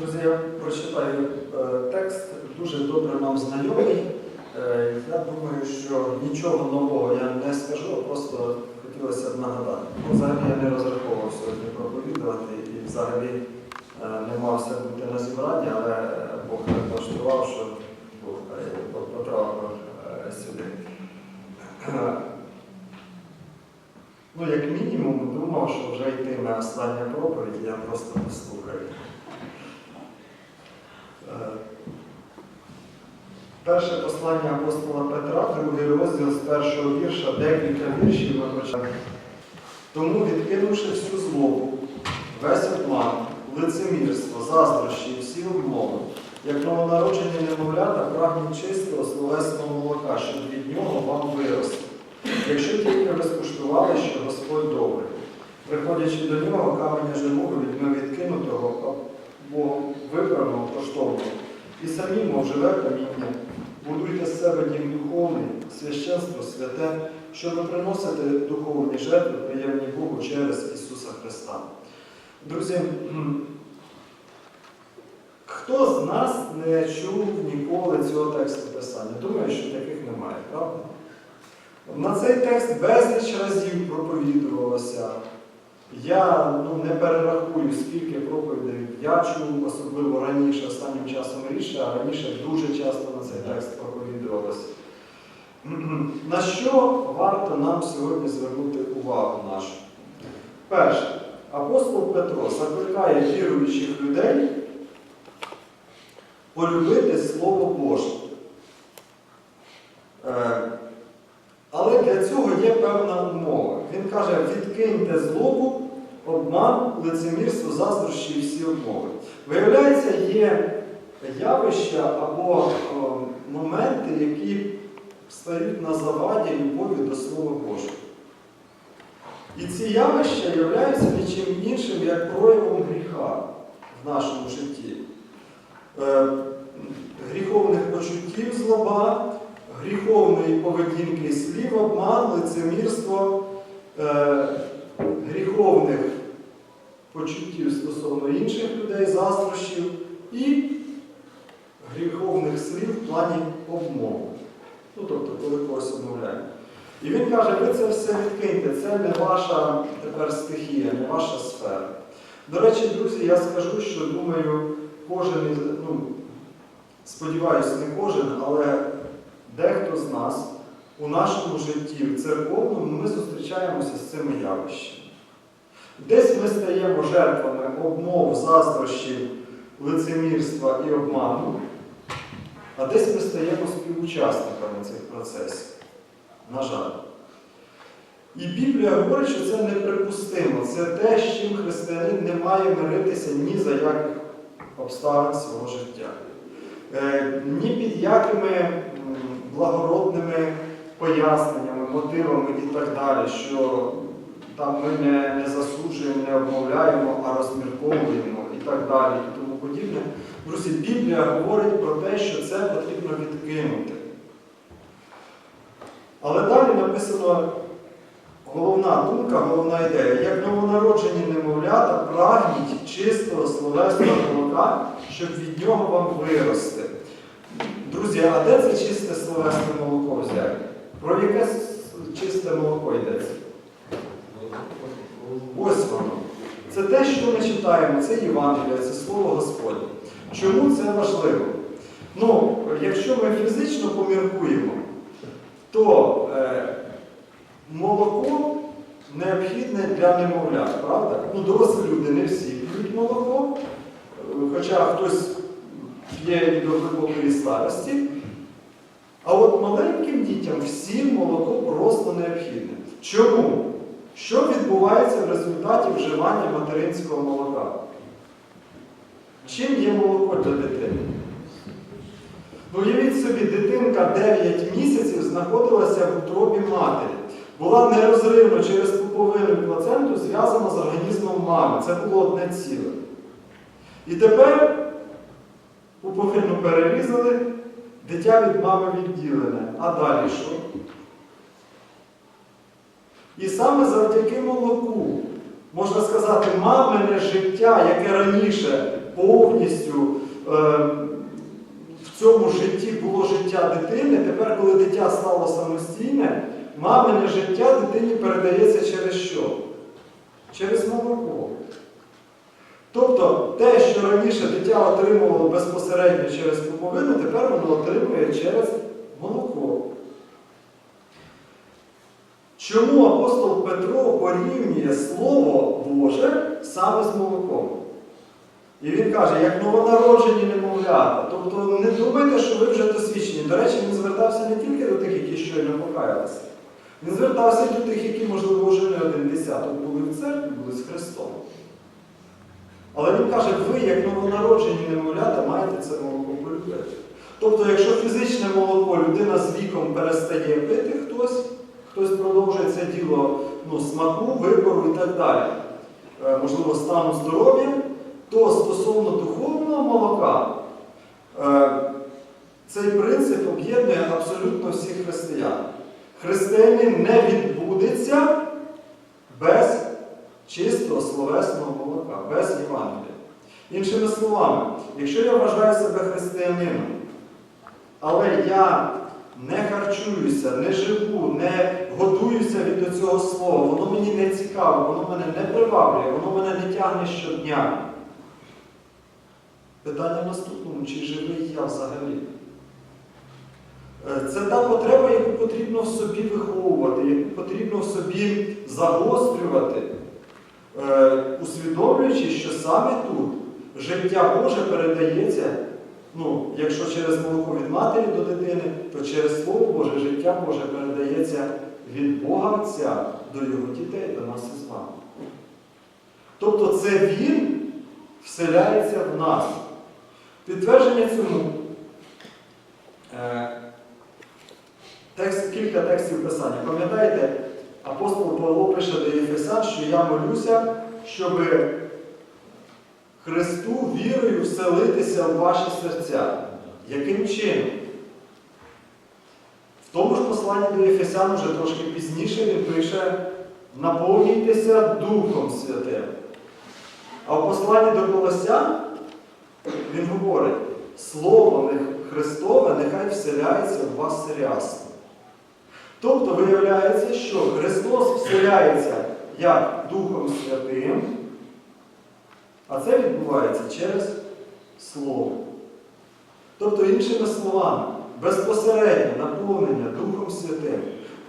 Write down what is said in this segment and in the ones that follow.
Друзі, я прочитаю е, текст, дуже добре нам знайомий. Е, Я думаю, що нічого нового я не скажу, просто хотілося б нагадати. Ну, Взагалі я не розраховував сьогодні проповідувати і взагалі е, не мався бути на зібранні, але Бог так влаштував, що Бог потрапив сюди. Ну, як мінімум, думав, що вже йтиме остання проповідь, я просто послухаю. Перше послання апостола Петра, другий розділ з першого вірша, декілька віршів ми почали. Тому, відкинувши всю злобу, весь обман, лицемірство, заздрощі всі обмови, як новонароджені немовлята прагнуть чистого словесного молока, щоб від нього вам вирости. Якщо тільки ви скуштували, що Господь добрий, приходячи до нього, каменя живого візьме відкинутого або вибраного коштовного, і самі, мов живе каміння, будуйте з себе дім духовний, священство святе, що ви приносите духовні жертви, приємні Богу через Ісуса Христа. Друзі, хто з нас не чув ніколи цього тексту писання? Думаю, що таких немає, правда? На цей текст безліч разів проповідувалося. Я ну, не перерахую, скільки проповідей я чув, особливо раніше, останнім часом рідше, а раніше дуже часто на цей текст проповідувалося. На що варто нам сьогодні звернути увагу нашу? Перше, апостол Петро закликає віруючих людей полюбити Слово Боже. Е, але для цього є певна умова. Він каже, відкиньте злобу, обман, лицемірство, заздрощі і всі обмови. Виявляється, є явища або о, моменти, які стають на заваді любові до Слова Божого. І ці явища являються нічим іншим, як проявом гріха в нашому житті. Е, гріховних почуттів злоба, гріховної поведінки слів, обман, лицемірство, е, гріховних почуттів стосовно інших людей, заздрощів і гріховних слів в плані обмови. Ну, тобто, коли когось обмовляємо. І він каже, ви це все відкиньте, це не ваша тепер стихія, не ваша сфера. До речі, друзі, я скажу, що думаю, кожен ну, сподіваюся, не кожен, але дехто з нас у нашому житті, в церковному, ми зустрічаємося з цими явищами. Десь ми стаємо жертвами обмов, заздрощів, лицемірства і обману, а десь ми стаємо співучасниками цих процесів. На жаль. І Біблія говорить, що це неприпустимо. Це те, з чим християнин не має миритися ні за яких обставин свого життя. Е, ні під якими благородними поясненнями, мотивами і так далі, що там ми не, не засуджуємо, не обмовляємо, а розмірковуємо і так далі, і тому подібне. Друзі, Біблія говорить про те, що це потрібно відкинути. Але далі написано головна думка, головна ідея. Як новонароджені немовлята прагніть чистого словесного молока, щоб від нього вам вирости. Друзі, а де це чисте словесне молоко взяти? Про яке чисте молоко йдеться? Ось воно. Це те, що ми читаємо, це Євангелія, це Слово Господнє. Чому це важливо? Ну, якщо ми фізично поміркуємо, то е, молоко необхідне для немовлят, правда? Ну, дорослі люди не всі п'ють молоко, хоча хтось п'є до глибокої старості. А от маленьким дітям всім молоко просто необхідне. Чому? Що відбувається в результаті вживання материнського молока? Чим є молоко для дитини? Ну, уявіть собі, дитинка 9 місяців знаходилася в утробі матері. Була нерозривно через пуповину плаценту зв'язана з організмом мами. Це було одне ціле. І тепер пуповину перерізали, дитя від мами відділене. А далі що? І саме завдяки молоку можна сказати, мамине життя, яке раніше повністю е, в цьому житті було життя дитини, тепер, коли дитя стало самостійне, мамине життя дитині передається через що? Через молоко. Тобто те, що раніше дитя отримувало безпосередньо через пуповину, тепер воно отримує через молоко. Чому апостол Петро порівнює Слово Боже саме з молоком? І він каже, як новонароджені немовлята. Тобто не думайте, що ви вже досвідчені. До речі, він звертався не тільки до тих, які щойно покаялися. Він звертався до тих, які, можливо, вже не один десяток були в церкві, були з Христом. Але він каже, ви, як новонароджені немовлята, маєте це молоко полюбити. Тобто, якщо фізичне молоко людина з віком перестає пити хтось, хтось продовжує це діло ну, смаку, вибору і так далі, е, можливо, стану здоров'я, то стосовно духовного молока е, цей принцип об'єднує абсолютно всіх християн. Християнин не відбудеться без чистого словесного молока, без Євангелія. Іншими словами, якщо я вважаю себе християнином, але я не харчуюся, не живу, не годуюся від цього слова, воно мені не цікаво, воно мене не приваблює, воно мене не тягне щодня. Питання в наступному, чи живий я взагалі? Е, Це та потреба, яку потрібно в собі виховувати, яку потрібно в собі загострювати, е, усвідомлюючи, що саме тут життя Боже передається, ну, якщо через молоко від матері до дитини, то через Слово Боже життя Боже передається від Бога Отця до Його дітей, до нас із вами. Тобто це Він вселяється в нас. Підтвердження цьому. Е, Текст, кілька текстів Писання. Пам'ятаєте, апостол Павло пише до Єфесян, що я молюся, щоб Христу вірою вселитися в ваші серця. Яким чином? В тому ж посланні до Єфесян вже трошки пізніше він пише наповнюйтеся Духом Святим. А в посланні до Колосян він говорить, Слово Христове нехай вселяється в вас рясно. Тобто виявляється, що Христос вселяється як Духом Святим, а це відбувається через Слово. Тобто, іншими словами, безпосереднє наповнення Духом Святим,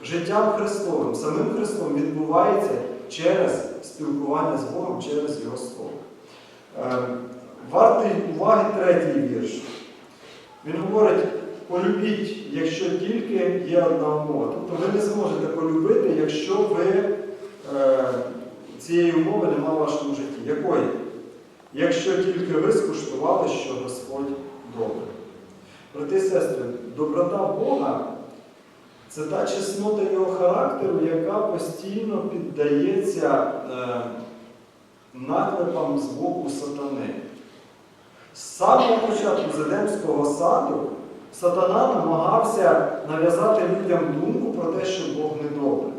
життям Христовим, самим Христом відбувається через спілкування з Богом, через Його Слово. Е, Вартий уваги третій вірш. Він говорить, полюбіть, якщо тільки є одна умова. Тобто ви не зможете полюбити, якщо ви е, цієї умови нема в вашому житті. Якої? Якщо тільки ви скуштували, що Господь добрий. Брати і сестри, доброта Бога це та чеснота Його характеру, яка постійно піддається е, наклепам з боку сатани. З самого початку Зедемського саду сатана намагався нав'язати людям думку про те, що Бог не добрий,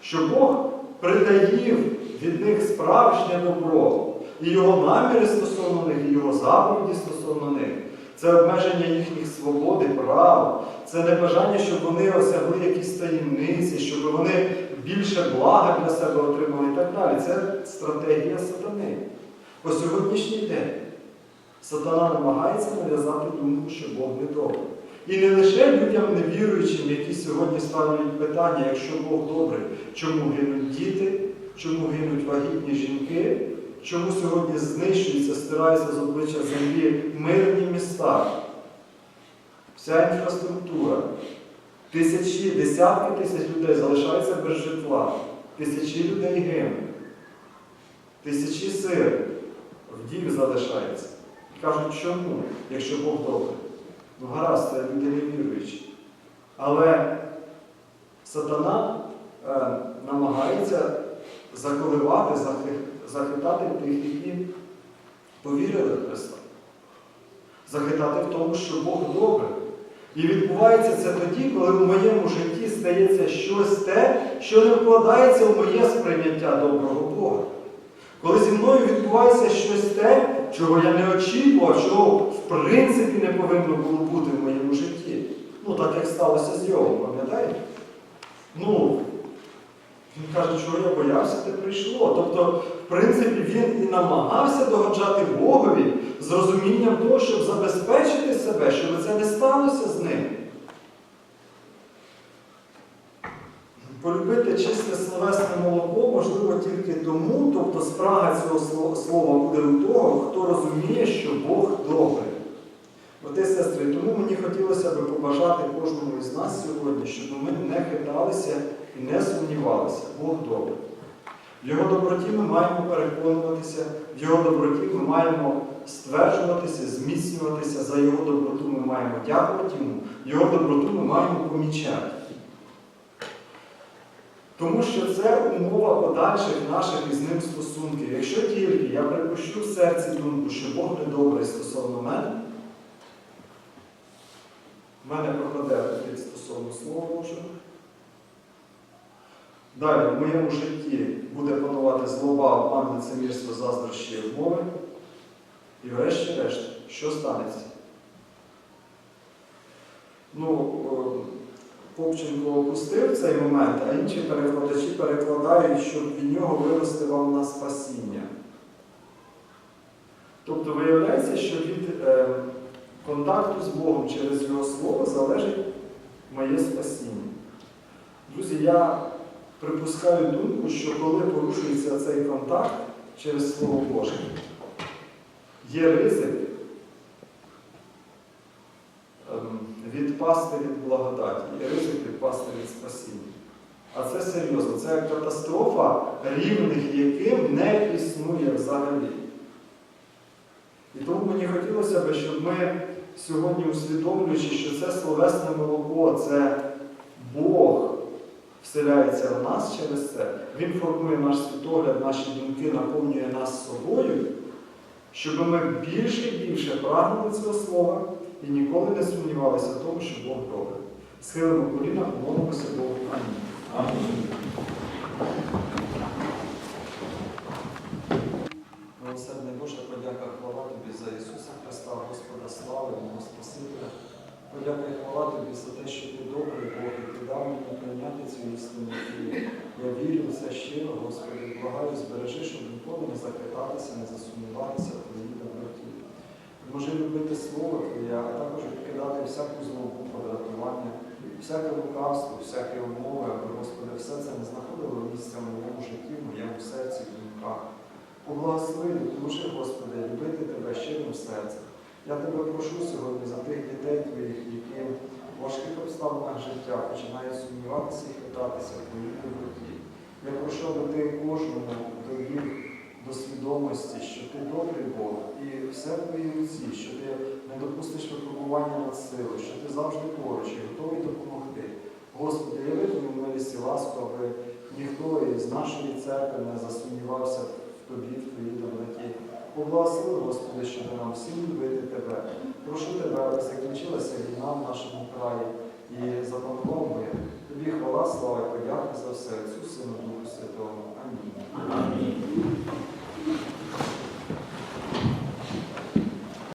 що Бог придаїв від них справжнє добро, і його наміри стосовно них, і його заповіді стосовно них. Це обмеження їхніх свобод і прав, це не бажання, щоб вони осягли якісь таємниці, щоб вони більше блага для себе отримали і так далі. Це стратегія сатани. По сьогоднішній день сатана намагається нав'язати думку, що Бог не добрий. І не лише людям невіруючим, які сьогодні ставлять питання, якщо Бог добрий, чому гинуть діти, чому гинуть вагітні жінки, чому сьогодні знищується, стираються з обличчя землі мирні міста, вся інфраструктура, тисячі, десятки тисяч людей залишаються без житла, тисячі людей гинуть, тисячі сир вдів залишаються. Кажуть, чому, якщо Бог добрий? Ну гаразд, це люди невіруючі. Але сатана е, намагається заколивати, захи- захитати тих, які повірили в Христа. Захитати в тому, що Бог добрий. І відбувається це тоді, коли в моєму житті стається щось те, що не вкладається в моє сприйняття доброго Бога. Коли зі мною відбувається щось те, чого я не очікував, чого в принципі не повинно було бути в моєму житті. Ну, так як сталося з Йовом, пам'ятаєте? Ну, він каже, чого я боявся, те прийшло. Тобто, в принципі, він і намагався догоджати Богові з розумінням того, щоб забезпечити себе, щоб це не сталося з ним. Полюбити чисте словесне молоко можливо тільки тому, тобто спрага цього слова буде у того, хто розуміє, що Бог добрий. Брати сестри, тому мені хотілося би побажати кожному із нас сьогодні, щоб ми не хиталися і не сумнівалися. Бог добрий. В Його доброті ми маємо переконуватися, в Його доброті ми маємо стверджуватися, зміцнюватися, за Його доброту ми маємо дякувати Йому, Його доброту ми маємо помічати. Тому що це умова подальших наших із ним стосунків. Якщо тільки я припущу в серці думку, що Бог не добрий стосовно мене, в мене пропаде стосовно Слова Божого. Далі в моєму житті буде панувати злоба, обман, лицемірство, заздрощі обмови. І врешті-решт, що станеться? Ну, Попченко опустив цей момент, а інші перекладачі перекладають, щоб від нього вирости вам на спасіння. Тобто виявляється, що від е, контакту з Богом через Його Слово залежить моє спасіння. Друзі, я припускаю думку, що коли порушується цей контакт через Слово Боже, є ризик ем, відпасти від благодаті, є ризик відпасти від спасіння. А це серйозно, це катастрофа, рівних яким не існує взагалі. І тому мені хотілося б, щоб ми сьогодні усвідомлюючи, що це словесне молоко, це Бог вселяється в нас через це. Він формує наш світогляд, наші думки, наповнює нас собою, щоб ми більше і більше прагнули цього слова і ніколи не сумнівалися в тому, що Бог добрий. Схилимо коліна, молимося Богу. Амінь. Милосердний Боже, подяка хвала Тобі за Ісуса Христа, Господа слави, мого Спасителя. Подяка і хвала Тобі за те, що Ти добрий Бог, і Ти дав мені прийняти цю істину. І я вірю в це щиро, Господи, благаю, збережи, щоб ніколи не захитатися, не засумніватися в Твоїй доброті. Може любити Слово Твоє, а також відкидати всяку злобу, подратування, всяке лукавство, всякі умови, аби, Господи, все це не знаходило місця в моєму житті, в моєму серці, в думках. Поблагослови, допоможи, Господи, любити Тебе щирим серцем. Я Тебе прошу сьогодні за тих дітей Твоїх, які в важких обставинах життя починають сумніватися і хитатися в Твоїй доброті. Я прошу, аби Ти кожному довів до свідомості, що Ти добрий Бог і все в Твоїй руці, що Ти не допустиш випробування над силою, що Ти завжди поруч і готовий допомогти. Господи, я Твою милість ласку, аби ніхто із нашої церкви не засумнівався в Тобі, в Твоїй доброті. Поблагослови, Господи, щоб нам всім любити Тебе. Прошу Тебе, аби закінчилася війна в нашому краї і запанував мир. Тобі хвала, слава і подяка за все, Отцю, Сину, Духу Святому. Амінь. Амінь.